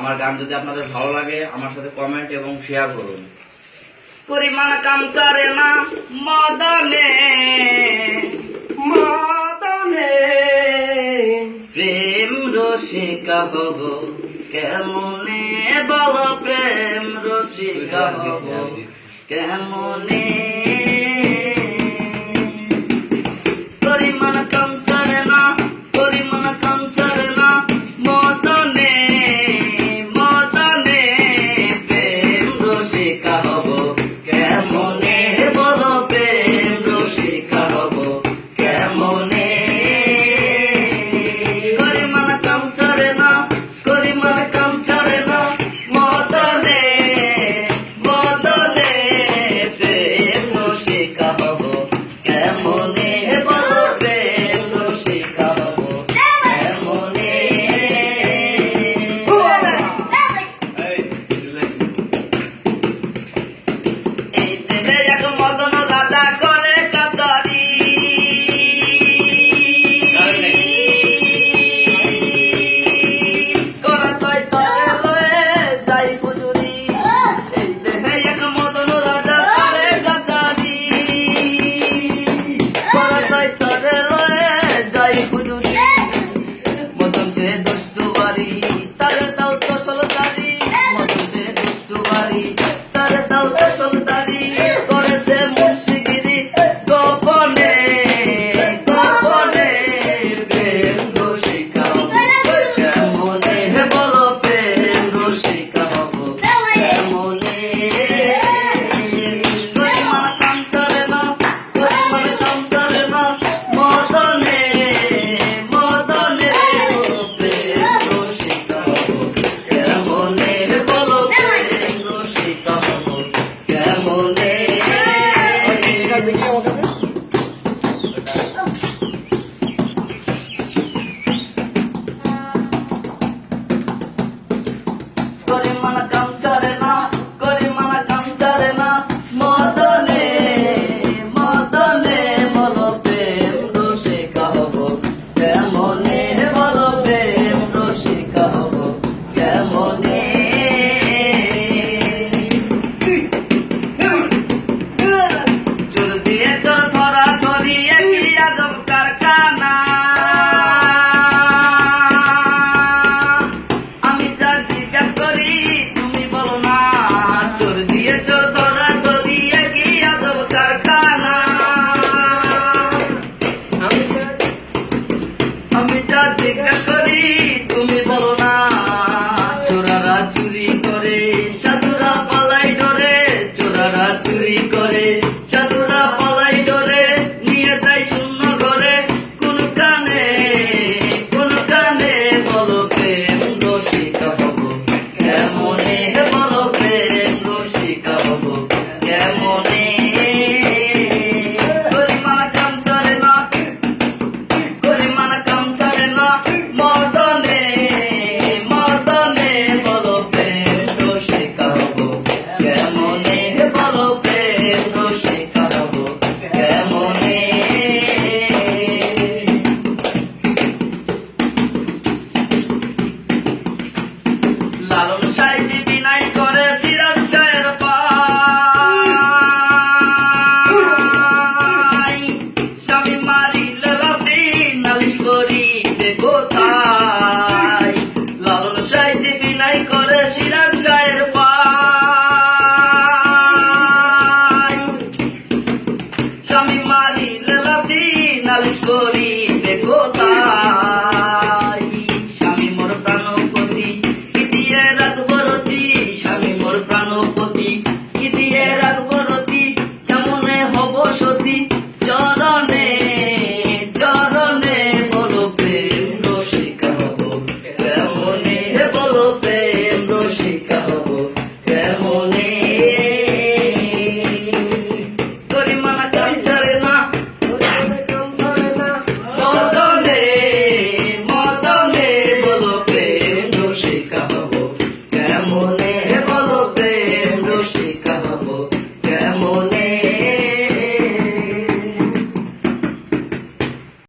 আমার গান যদি আপনাদের ভালো লাগে আমার সাথে কমেন্ট এবং শেয়ার করুন। পরিমাণ কাম চারে না মদনে মদনে। প্রেম রসিকা হব কেমনে বল প্রেম রসিকা হব কেমনে? পরিমাণ কাম চারে না matar জিজ্ঞাসা করি তুমি বলো না চোরারা চুরি করে সাধুরা পালাই ডরে চোরারা চুরি চাইতে বিলাই করেছিলাম চায়ের পাই। স্বামী মারি লাতি নালিশ করি স্বামী মোর প্রাণপতি দিয়ে রাত স্বামী মোর প্রাণপতি